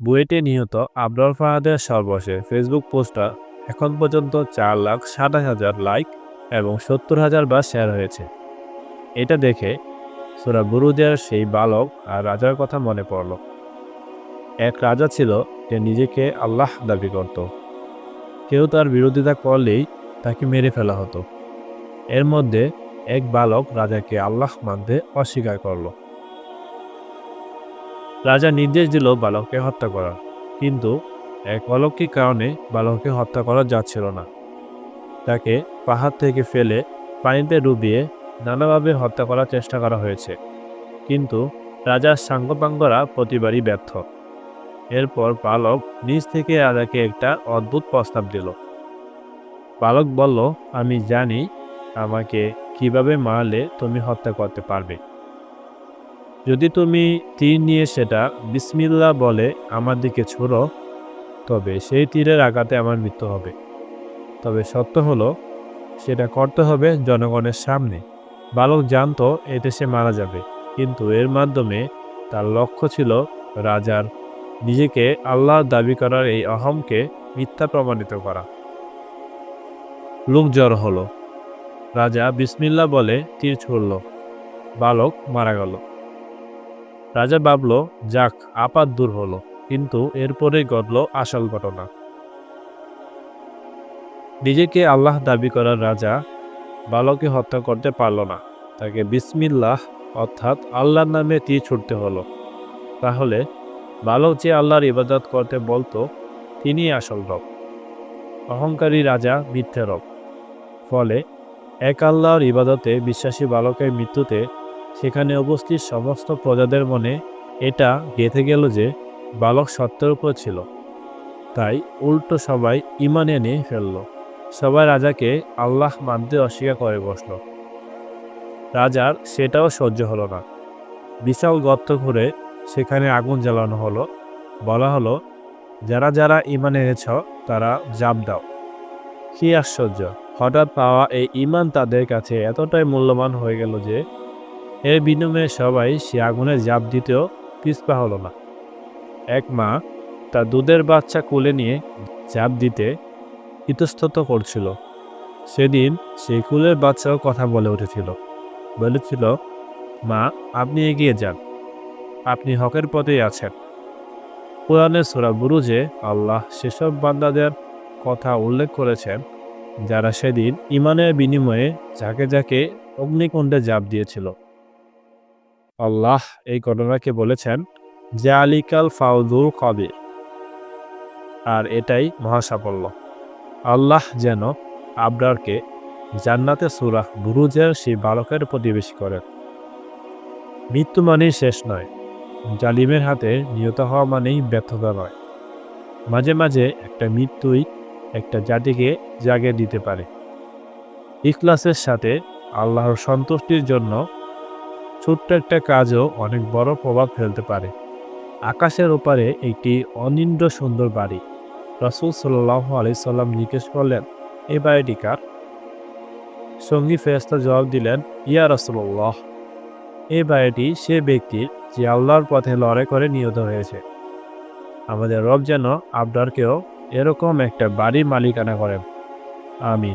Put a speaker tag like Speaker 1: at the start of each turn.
Speaker 1: বুয়েটে নিহত আবরার ফাহাদের সর্বশেষ ফেসবুক পোস্টটা এখন পর্যন্ত চার লাখ সাতাশ হাজার লাইক এবং সত্তর হাজার বার শেয়ার হয়েছে। এটা দেখে সুরা বুরুদের সেই বালক আর রাজার কথা মনে পড়ল। এক রাজা ছিল, যে নিজেকে আল্লাহ দাবি করত। কেউ তার বিরোধিতা করলেই তাকে মেরে ফেলা হতো। এর মধ্যে এক বালক রাজাকে আল্লাহ মানতে অস্বীকার করল। রাজা নির্দেশ দিল বালককে হত্যা করার। কিন্তু এক অলৌকিক কারণে বালককে হত্যা করা যাচ্ছিল না। তাকে পাহাড় থেকে ফেলে পানিতে ডুবিয়ে নানাভাবে হত্যা করার চেষ্টা করা হয়েছে। কিন্তু রাজার সাঙ্গপাঙ্গরা প্রতিবারই ব্যর্থ। এরপর বালক নিজ থেকে রাজাকে একটা অদ্ভুত প্রস্তাব দিল। বালক বলল, আমি জানি আমাকে কীভাবে মারলে তুমি হত্যা করতে পারবে। যদি তুমি তীর নিয়ে সেটা বিসমিল্লা বলে আমার দিকে ছোড়ো, তবে সেই তীরের আঘাতে আমার মৃত্যু হবে। তবে সত্য হলো, সেটা করতে হবে জনগণের সামনে। বালক জানতো এতে সে মারা যাবে, কিন্তু এর মাধ্যমে তার লক্ষ্য ছিল রাজার। নিজেকে আল্লাহর দাবি করার এই অহমকে মিথ্যা প্রমাণিত করা। লোক জ্বর হলো। রাজা বিসমিল্লা বলে তীর ছুড়ল। বালক মারা গেল। রাজা ভাবল, যাক, আপাত দূর হলো, কিন্তু এরপরে ঘটল আসল ঘটনা। নিজেকে আল্লাহ দাবি করার রাজা বালকে হত্যা করতে পারল না। তাকে বিসমিল্লাহ অর্থাৎ আল্লাহর নামে তীর ছুটতে হলো। তাহলে বালক যে আল্লাহর ইবাদত করতে বলতো তিনি আসল রব। অহংকারী রাজা মিথ্যে রব। ফলে এক আল্লাহর ইবাদতে বিশ্বাসী বালকের মৃত্যুতে সেখানে উপস্থিত সমস্ত প্রজাদের মনে এটা গেঁথে গেল যে বালক সত্যের উপর ছিল। তাই উল্টো সবাই ইমান এনে ফেলল। সবাই রাজাকে আল্লাহ মানতে অস্বীকার করে বসল। রাজার সেটাও সহ্য হলো না। বিশাল গর্ত করে সেখানে আগুন জ্বালানো হলো। বলা হলো, যারা যারা ইমান এনেছ, তারা জাপ দাও। কি আশ্চর্য! হঠাৎ পাওয়া এই ইমান তাদের কাছে এতটাই মূল্যবান হয়ে গেল যে এর বিনিময়ে সবাই, সে আগুনে জাপ দিতেও পিছপা হলো না। এক মা তার দুধের বাচ্চা কোলে নিয়ে জাপ দিতে ইতস্তত করছিল। সেদিন সেই কুলের বাচ্চাও কথা বলে উঠেছিল। বলেছিল, মা, আপনি এগিয়ে যান। আপনি হকের পথেই আছেন। কোরআনের সোরা বুরুজে আল্লাহ সেসব বান্দাদের কথা উল্লেখ করেছেন, যারা সেদিন ইমানের বিনিময়ে যাকে যাকে অগ্নিকুণ্ডে জাপ দিয়েছিল। আল্লাহ এই ঘটনাকে বলেছেন, জালিকাল ফাউদুল কবির আর এটাই মহাসাফল্য। আল্লাহ যেন আবরারকে জান্নাতে সুরাহ বুরুজের সেই বালকের প্রতিবেশী করেন। মৃত্যু মানেই শেষ নয়, জালিমের হাতে নিহত হওয়া মানেই ব্যর্থতা নয়। মাঝে মাঝে একটা মৃত্যুই একটা জাতিকে জাগে দিতে পারে। ইখলাসের সাথে আল্লাহর সন্তুষ্টির জন্য ছোট্ট একটা কাজও অনেক বড় প্রভাব ফেলতে পারে। আকাশের ওপারে একটি অনিন্দ্য সুন্দর বাড়ি। রসুল সাল্লাহ আলি সাল্লাম জিজ্ঞেস করলেন এই বাড়িটি কার? সঙ্গী ফেরেস্তা জবাব দিলেন, ইয়া রসুল্লাহ এই বাড়িটি সে ব্যক্তির যে আল্লাহর পথে লড়াই করে নিহত হয়েছে। আমাদের রব যেন আবদারকেও এরকম একটা বাড়ির মালিকানা করেন। আমি